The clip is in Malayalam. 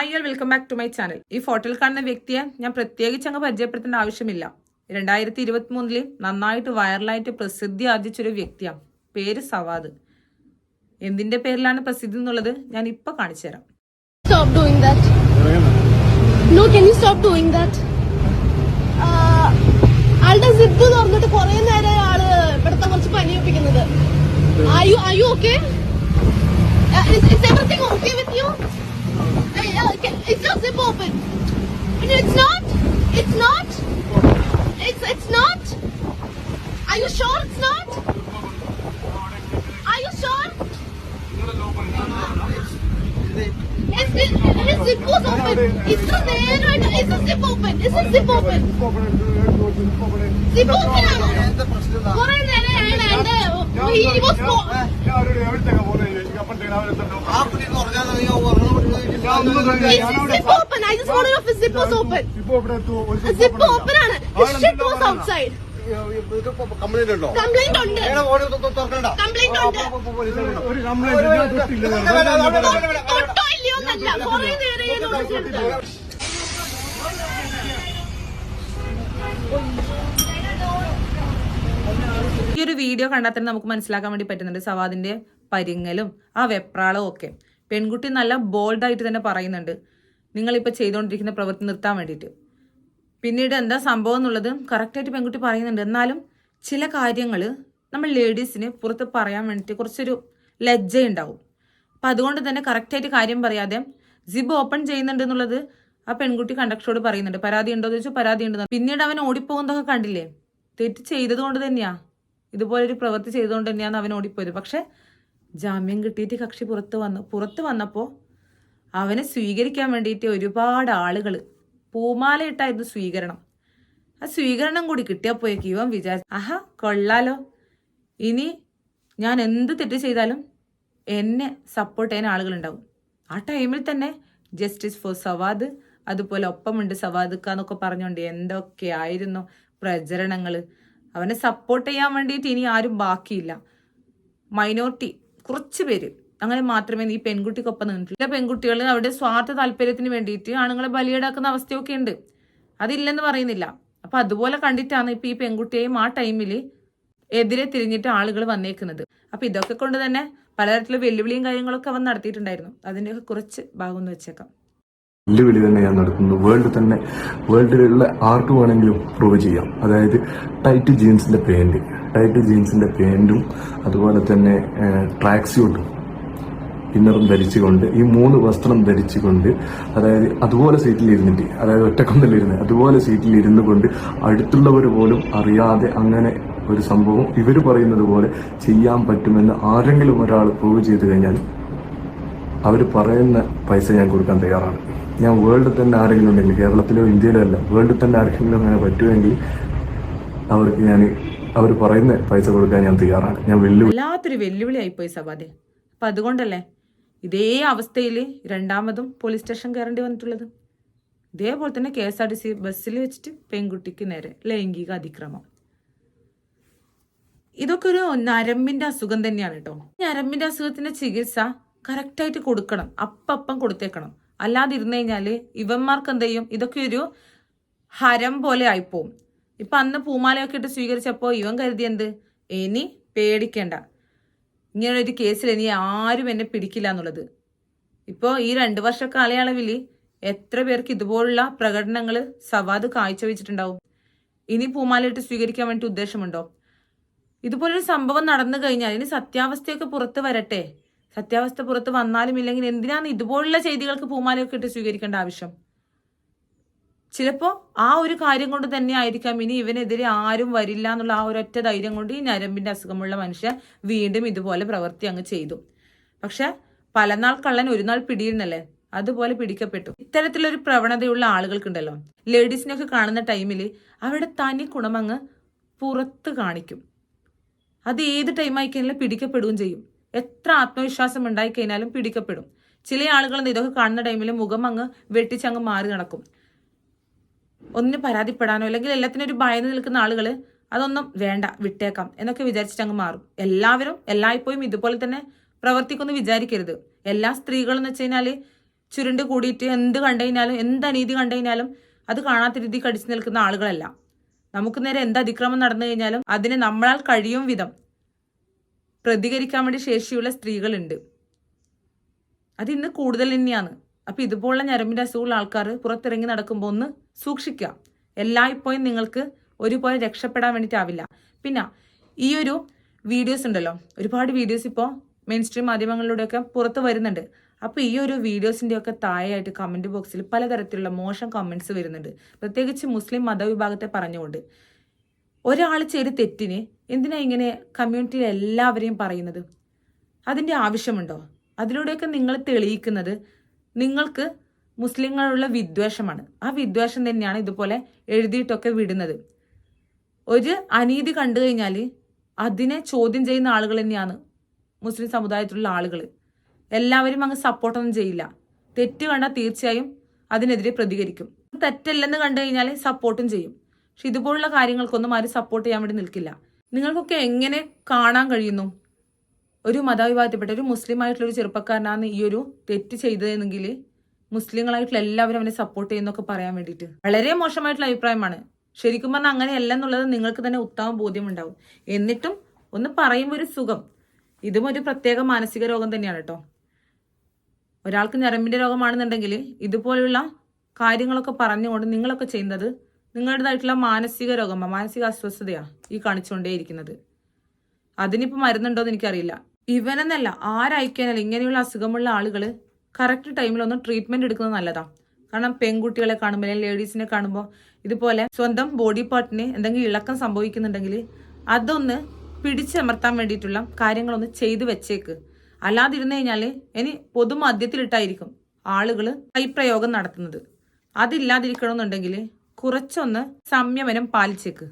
Hi welcome back to my channel ഈ ഫോട്ടോയിൽ കാണുന്ന വ്യക്തിയെ ഞാൻ പ്രത്യേകിച്ച് അങ്ങ് പരിചയപ്പെടുത്തേണ്ട ആവശ്യമില്ല. രണ്ടായിരത്തി ഇരുപത്തി മൂന്നിൽ നന്നായിട്ട് വൈറലായിട്ട് പ്രസിദ്ധി ആർജിച്ചൊരു വ്യക്തിയാണ് പേര് സവാദ്. എന്തിന്റെ പേരിലാണ് പ്രസിദ്ധി എന്നുള്ളത് ഞാൻ ഇപ്പൊ കാണിച്ചു തരാം. ആളുടെ സിപ്പ് തുറന്നിട്ട് കുറെ നേരം ആൾ ഇവിടുത്തെ കുറച്ച് പനിയൊപ്പിക്കുന്നത് it's not zip open. It's not. It's not. It's it's not. Are you sure it's not? Are you sure? It's, it, his zip was open. It's the there right now. It's the zip open. It's the zip open. Zip open. Zip open. He Open complaint ഉണ്ടോ കംപ്ലൈന്റ് ഉണ്ട്. Complaint ഉണ്ട്. ഒരു കംപ്ലൈന്റ്. കുറെ നേരം. ഈ ഒരു വീഡിയോ കണ്ടാൽ തന്നെ നമുക്ക് മനസ്സിലാക്കാൻ വേണ്ടി പറ്റുന്നുണ്ട് സവാദിന്റെ പരിങ്ങലും ആ വെപ്രാളവും ഒക്കെ. പെൺകുട്ടി നല്ല ബോൾഡായിട്ട് തന്നെ പറയുന്നുണ്ട്. നിങ്ങളിപ്പോൾ ചെയ്തുകൊണ്ടിരിക്കുന്ന പ്രവൃത്തി നിർത്താൻ വേണ്ടിയിട്ട്. പിന്നീട് എന്താ സംഭവം എന്നുള്ളത് കറക്റ്റായിട്ട് പെൺകുട്ടി പറയുന്നുണ്ട്. എന്നാലും ചില കാര്യങ്ങൾ നമ്മൾ ലേഡീസിന് പുറത്ത് പറയാൻ വേണ്ടിയിട്ട് കുറച്ചൊരു ലജ്ജയുണ്ടാവും അപ്പം അതുകൊണ്ട് തന്നെ കറക്റ്റായിട്ട് കാര്യം പറയാതെ ജിബ് ഓപ്പൺ ചെയ്യുന്നുണ്ട് എന്നുള്ളത് ആ പെൺകുട്ടി കണ്ടക്ടറോട് പറയുന്നുണ്ട്. പരാതി ഉണ്ടോ എന്ന് ചോദിച്ചാൽ പരാതി ഉണ്ടെന്ന് പിന്നീട് അവൻ ഓടിപ്പോകുന്നതൊക്കെ കണ്ടില്ലേ? തെറ്റ് ചെയ്തതുകൊണ്ട് തന്നെയാ. ഇതുപോലൊരു പ്രവൃത്തി ചെയ്തുകൊണ്ട് തന്നെയാണ് അവൻ ഓടിപ്പോയത്. പക്ഷെ ജാമ്യം കിട്ടിയിട്ട് കക്ഷി പുറത്ത് വന്നു. പുറത്ത് വന്നപ്പോൾ അവനെ സ്വീകരിക്കാൻ വേണ്ടിയിട്ട് ഒരുപാട് ആളുകൾ പൂമാലയിട്ടായിരുന്നു സ്വീകരണം. ആ സ്വീകരണം കൂടി കിട്ടിയപ്പോയേക്ക് ഇവൻ വിചാരിച്ചു. ആഹാ കൊള്ളാലോ. ഇനി ഞാൻ എന്ത് തെറ്റ് ചെയ്താലും എന്നെ സപ്പോർട്ട് ചെയ്യാൻ ആളുകളുണ്ടാവും. ആ ടൈമിൽ തന്നെ ജസ്റ്റിസ് ഫോർ സവാദ് അതുപോലെ ഒപ്പമുണ്ട് സവാദ് എന്നൊക്കെ പറഞ്ഞുകൊണ്ട് എന്തൊക്കെയായിരുന്നു പ്രചരണങ്ങൾ അവനെ സപ്പോർട്ട് ചെയ്യാൻ വേണ്ടിയിട്ട് ഇനി ആരും ബാക്കിയില്ല. മൈനോറിറ്റി കുറച്ച് പേര്. അങ്ങനെ മാത്രമേ ഈ പെൺകുട്ടിക്കൊപ്പം നിന്നിട്ടില്ല പെൺകുട്ടികൾ അവരുടെ സ്വാർത്ഥ താല്പര്യത്തിന് വേണ്ടിയിട്ട് ആണുങ്ങളെ ബലിയടാക്കുന്ന അവസ്ഥയൊക്കെ ഉണ്ട്. അതില്ലെന്ന് പറയുന്നില്ല. അപ്പൊ അതുപോലെ കണ്ടിട്ടാണ് ഇപ്പൊ ഈ പെൺകുട്ടിയെയും ആ ടൈമിൽ എതിരെ തിരിഞ്ഞിട്ട് ആളുകൾ വന്നേക്കുന്നത്. അപ്പൊ ഇതൊക്കെ കൊണ്ട് തന്നെ പലതരത്തിലുള്ള വെല്ലുവിളിയും കാര്യങ്ങളൊക്കെ അവൻ നടത്തിയിട്ടുണ്ടായിരുന്നു. അതിന്റെയൊക്കെ കുറച്ച് ഭാഗം വെച്ചേക്കാം. വെല്ലുവിളി തന്നെ ഞാൻ നടത്തുന്നു. വേൾഡ് തന്നെ വേൾഡിലുള്ള ആർക്ക് വേണമെങ്കിലും പ്രൂവ് ചെയ്യാം. അതായത് ടൈറ്റ് ജീൻസിന്റെ പാന്റ് ടൈറ്റ് ജീൻസിന്റെ പാന്റും അതുപോലെ തന്നെ ട്രാക്ക് സ്യൂട്ടും ഇന്നറും ധരിച്ചുകൊണ്ട് ഈ മൂന്ന് വസ്ത്രം ധരിച്ചുകൊണ്ട് അതായത് അതുപോലെ സീറ്റിൽ ഇരുന്നിട്ട് അതായത് ഒറ്റക്കൊന്നിലിരുന്ന് അതുപോലെ സീറ്റിൽ ഇരുന്നു കൊണ്ട് അടുത്തുള്ളവർ പോലും അറിയാതെ അങ്ങനെ ഒരു സംഭവം ഇവർ പറയുന്നത് പോലെ ചെയ്യാൻ പറ്റുമെന്ന് ആരെങ്കിലും ഒരാൾ പ്രൂവ് ചെയ്തു കഴിഞ്ഞാൽ അവർ പറയുന്ന പൈസ ഞാൻ കൊടുക്കാൻ തയ്യാറാണ്. ഞാൻ വേൾഡിൽ തന്നെ ആരെങ്കിലും ഉണ്ടെങ്കിൽ കേരളത്തിലോ ഇന്ത്യയിലോ അല്ല വേൾഡിൽ തന്നെ ആരെങ്കിലും അങ്ങനെ പറ്റുമെങ്കിൽ അവർക്ക് ഞാൻ അവർ പറയുന്ന പൈസ കൊടുക്കാൻ ഞാൻ തയ്യാറാണ്. ഞാൻ വെല്ലുവിളി വല്ലാത്തൊരു വെല്ലുവിളിയായിപ്പോയി സബാദെ. അപ്പം അതുകൊണ്ടല്ലേ ഇതേ അവസ്ഥയിൽ രണ്ടാമതും പോലീസ് സ്റ്റേഷൻ കയറേണ്ടി വന്നിട്ടുള്ളത്. ഇതേപോലെ തന്നെ K S R T C ബസ്സിൽ വെച്ചിട്ട് പെൺകുട്ടിക്ക് നേരെ ലൈംഗിക അതിക്രമം. ഇതൊക്കെ ഒരു നരമ്പിന്റെ അസുഖം തന്നെയാണ് കേട്ടോ. ഞരമ്പിന്റെ അസുഖത്തിന്റെ ചികിത്സ കറക്റ്റായിട്ട് കൊടുക്കണം. അപ്പം കൊടുത്തേക്കണം. അല്ലാതിരുന്നു കഴിഞ്ഞാൽ ഇവന്മാർക്ക് എന്ത് ചെയ്യും ഇതൊക്കെ ഒരു ഹരം പോലെ ആയിപ്പോവും. ഇപ്പൊ അന്ന് പൂമാലയൊക്കെ ഇട്ട് സ്വീകരിച്ചപ്പോൾ ഇവൻ കരുതി എന്ത്? ഇനി പേടിക്കേണ്ട. ഇങ്ങനൊരു കേസിൽ ഇനി ആരും എന്നെ പിടിക്കില്ല എന്നുള്ളത്. ഇപ്പോൾ ഈ രണ്ട് വർഷ കാലയളവിൽ എത്ര പേർക്ക് ഇതുപോലുള്ള പ്രകടനങ്ങൾ സവാദ് കാഴ്ചവെച്ചിട്ടുണ്ടാവും? ഇനി പൂമാലയിട്ട് സ്വീകരിക്കാൻ വേണ്ടി ഉദ്ദേശമുണ്ടോ? ഇതുപോലൊരു സംഭവം നടന്നു കഴിഞ്ഞാൽ ഇനി സത്യാവസ്ഥയൊക്കെ പുറത്ത് വരട്ടെ. സത്യാവസ്ഥ പുറത്ത് വന്നാലും ഇല്ലെങ്കിൽ എന്തിനാണ് ഇതുപോലുള്ള ചെയ്തികൾക്ക് പൂമാലയൊക്കെ ഇട്ട് സ്വീകരിക്കേണ്ട ആവശ്യം? ചിലപ്പോൾ ആ ഒരു കാര്യം കൊണ്ട് തന്നെ ആയിരിക്കാം ഇനി ഇവനെതിരെ ആരും വരില്ല എന്നുള്ള ആ ഒരൊറ്റ ധൈര്യം കൊണ്ട് ഈ ഞരമ്പിന്റെ അസുഖമുള്ള മനുഷ്യൻ വീണ്ടും ഇതുപോലെ പ്രവൃത്തി അങ്ങ് ചെയ്തു. പക്ഷെ പലനാൾ കള്ളൻ ഒരു നാൾ പിടിയിരുന്നല്ലേ? അതുപോലെ പിടിക്കപ്പെട്ടു. ഇത്തരത്തിലൊരു പ്രവണതയുള്ള ആളുകൾക്കുണ്ടല്ലോ. ലേഡീസിനെയൊക്കെ കാണുന്ന ടൈമിൽ അവരുടെ തനി ഗുണമങ്ങ് പുറത്ത് കാണിക്കും. അത് ഏത് ടൈമായി കഴിഞ്ഞാലും പിടിക്കപ്പെടുകയും ചെയ്യും. എത്ര ആത്മവിശ്വാസം ഉണ്ടായിക്കഴിഞ്ഞാലും പിടിക്കപ്പെടും. ചില ആളുകൾ ഇതൊക്കെ കാണുന്ന ടൈമിൽ മുഖം അങ്ങ് വെട്ടിച്ചങ്ങ് മാറി നടക്കും. ഒന്നിന് പരാതിപ്പെടാനോ അല്ലെങ്കിൽ എല്ലാത്തിനും ഒരു ഭയന്ന് നിൽക്കുന്ന ആളുകൾ അതൊന്നും വേണ്ട വിട്ടേക്കാം എന്നൊക്കെ വിചാരിച്ചിട്ട് അങ്ങ് മാറും. എല്ലാവരും എല്ലായ്പ്പോഴും ഇതുപോലെ തന്നെ പ്രവർത്തിക്കുമെന്ന് വിചാരിക്കരുത്. എല്ലാ സ്ത്രീകളും എന്ന് വെച്ച് കഴിഞ്ഞാൽ ചുരുണ്ട് കൂടിയിട്ട് എന്ത് കണ്ടുകഴിഞ്ഞാലും എന്ത് അനീതി കണ്ടുകഴിഞ്ഞാലും അത് കാണാത്ത രീതി കടിച്ചു നിൽക്കുന്ന ആളുകളല്ല. നമുക്ക് നേരെ എന്ത് അതിക്രമം നടന്നു കഴിഞ്ഞാലും അതിന് നമ്മളാൽ കഴിയും വിധം പ്രതികരിക്കാൻ വേണ്ടി ശേഷിയുള്ള സ്ത്രീകളുണ്ട്. അത് ഇന്ന് കൂടുതൽ തന്നെയാണ്. അപ്പൊ ഇതുപോലുള്ള ഞരമ്പിന്റെ അസുഖമുള്ള ആൾക്കാർ പുറത്തിറങ്ങി നടക്കുമ്പോൾ ഒന്ന് സൂക്ഷിക്കുക. എല്ലായ്പ്പോഴും നിങ്ങൾക്ക് ഒരുപോലെ രക്ഷപ്പെടാൻ വേണ്ടിയിട്ടാവില്ല. പിന്നെ ഈ ഒരു വീഡിയോസ് ഉണ്ടല്ലോ. ഒരുപാട് വീഡിയോസ് ഇപ്പോൾ മെയിൻ സ്ട്രീം മാധ്യമങ്ങളിലൂടെയൊക്കെ പുറത്ത് വരുന്നുണ്ട്. അപ്പോൾ ഈ ഒരു വീഡിയോസിന്റെയൊക്കെ താഴെയായിട്ട് കമന്റ് ബോക്സിൽ പലതരത്തിലുള്ള മോശം കമന്റ്സ് വരുന്നുണ്ട്. പ്രത്യേകിച്ച് മുസ്ലിം മതവിഭാഗത്തെ പറഞ്ഞുകൊണ്ട്. ഒരാൾ ചെയ്ത തെറ്റിന് എന്തിനാ ഇങ്ങനെ കമ്മ്യൂണിറ്റിയിൽ എല്ലാവരെയും പറയുന്നത്? അതിന്റെ ആവശ്യമുണ്ടോ? അതിലൂടെയൊക്കെ നിങ്ങൾ തെളിയിക്കുന്നത് നിങ്ങൾക്ക് മുസ്ലിങ്ങളുള്ള വിദ്വേഷമാണ്. ആ വിദ്വേഷം തന്നെയാണ് ഇതുപോലെ എഴുതിയിട്ടൊക്കെ വിടുന്നത്. ഒരു അനീതി കണ്ടു കഴിഞ്ഞാൽ അതിനെ ചോദ്യം ചെയ്യുന്ന ആളുകൾ തന്നെയാണ് മുസ്ലിം സമുദായത്തിലുള്ള ആളുകൾ. എല്ലാവരും അങ്ങ് സപ്പോർട്ടൊന്നും ചെയ്യില്ല. തെറ്റ് കണ്ടാൽ തീർച്ചയായും അതിനെതിരെ പ്രതികരിക്കും. തെറ്റല്ലെന്ന് കണ്ടു കഴിഞ്ഞാൽ സപ്പോർട്ടും ചെയ്യും. പക്ഷെ ഇതുപോലുള്ള കാര്യങ്ങൾക്കൊന്നും ആരും സപ്പോർട്ട് ചെയ്യാൻ വേണ്ടി നിൽക്കില്ല. നിങ്ങൾക്കൊക്കെ എങ്ങനെ കാണാൻ കഴിയുന്നു? ഒരു മതവിഭാഗത്തിൽപ്പെട്ട ഒരു മുസ്ലിം ആയിട്ടുള്ള ഒരു ചെറുപ്പക്കാരനാണ് ഈ ഒരു തെറ്റ് ചെയ്തതെങ്കിൽ മുസ്ലിങ്ങളായിട്ടുള്ള എല്ലാവരും അവനെ സപ്പോർട്ട് ചെയ്യുന്നൊക്കെ പറയാൻ വേണ്ടിയിട്ട്. വളരെ മോശമായിട്ടുള്ള അഭിപ്രായമാണ്. ശരിക്കും പറഞ്ഞാൽ അങ്ങനെയല്ല എന്നുള്ളത് നിങ്ങൾക്ക് തന്നെ ഉത്തമ ബോധ്യമുണ്ടാവും. എന്നിട്ടും ഒന്ന് പറയുമ്പോൾ ഒരു സുഖം. ഇതും ഒരു പ്രത്യേക മാനസിക രോഗം തന്നെയാണ് കേട്ടോ. ഒരാൾക്ക് ഞരമ്പിന്റെ രോഗമാണെന്നുണ്ടെങ്കിൽ ഇതുപോലുള്ള കാര്യങ്ങളൊക്കെ പറഞ്ഞുകൊണ്ട് നിങ്ങളൊക്കെ ചെയ്യുന്നത് നിങ്ങളുടേതായിട്ടുള്ള മാനസിക രോഗം മാനസിക അസ്വസ്ഥതയാ ഈ കാണിച്ചുകൊണ്ടേയിരിക്കുന്നത്. അതിനിപ്പോൾ മരുന്നുണ്ടോയെന്ന് എനിക്കറിയില്ല. ഇവനെന്നല്ല ആരായിക്കാനല്ല ഇങ്ങനെയുള്ള അസുഖമുള്ള ആളുകൾ കറക്റ്റ് ടൈമിലൊന്ന് ട്രീറ്റ്മെന്റ് എടുക്കുന്നത് നല്ലതാ. കാരണം പെൺകുട്ടികളെ കാണുമ്പോൾ അല്ലെങ്കിൽ ലേഡീസിനെ കാണുമ്പോൾ ഇതുപോലെ സ്വന്തം ബോഡി പാർട്ടിന് എന്തെങ്കിലും ഇളക്കം സംഭവിക്കുന്നുണ്ടെങ്കിൽ അതൊന്ന് പിടിച്ചമർത്താൻ വേണ്ടിയിട്ടുള്ള കാര്യങ്ങളൊന്ന് ചെയ്തു വെച്ചേക്ക്. അല്ലാതിരുന്നു കഴിഞ്ഞാൽ ഇനി പൊതുമധ്യത്തിലിട്ടായിരിക്കും ആളുകൾ കൈപ്രയോഗം നടത്തുന്നത്. അതില്ലാതിരിക്കണമെന്നുണ്ടെങ്കിൽ കുറച്ചൊന്ന് സംയമനം പാലിച്ചേക്ക്.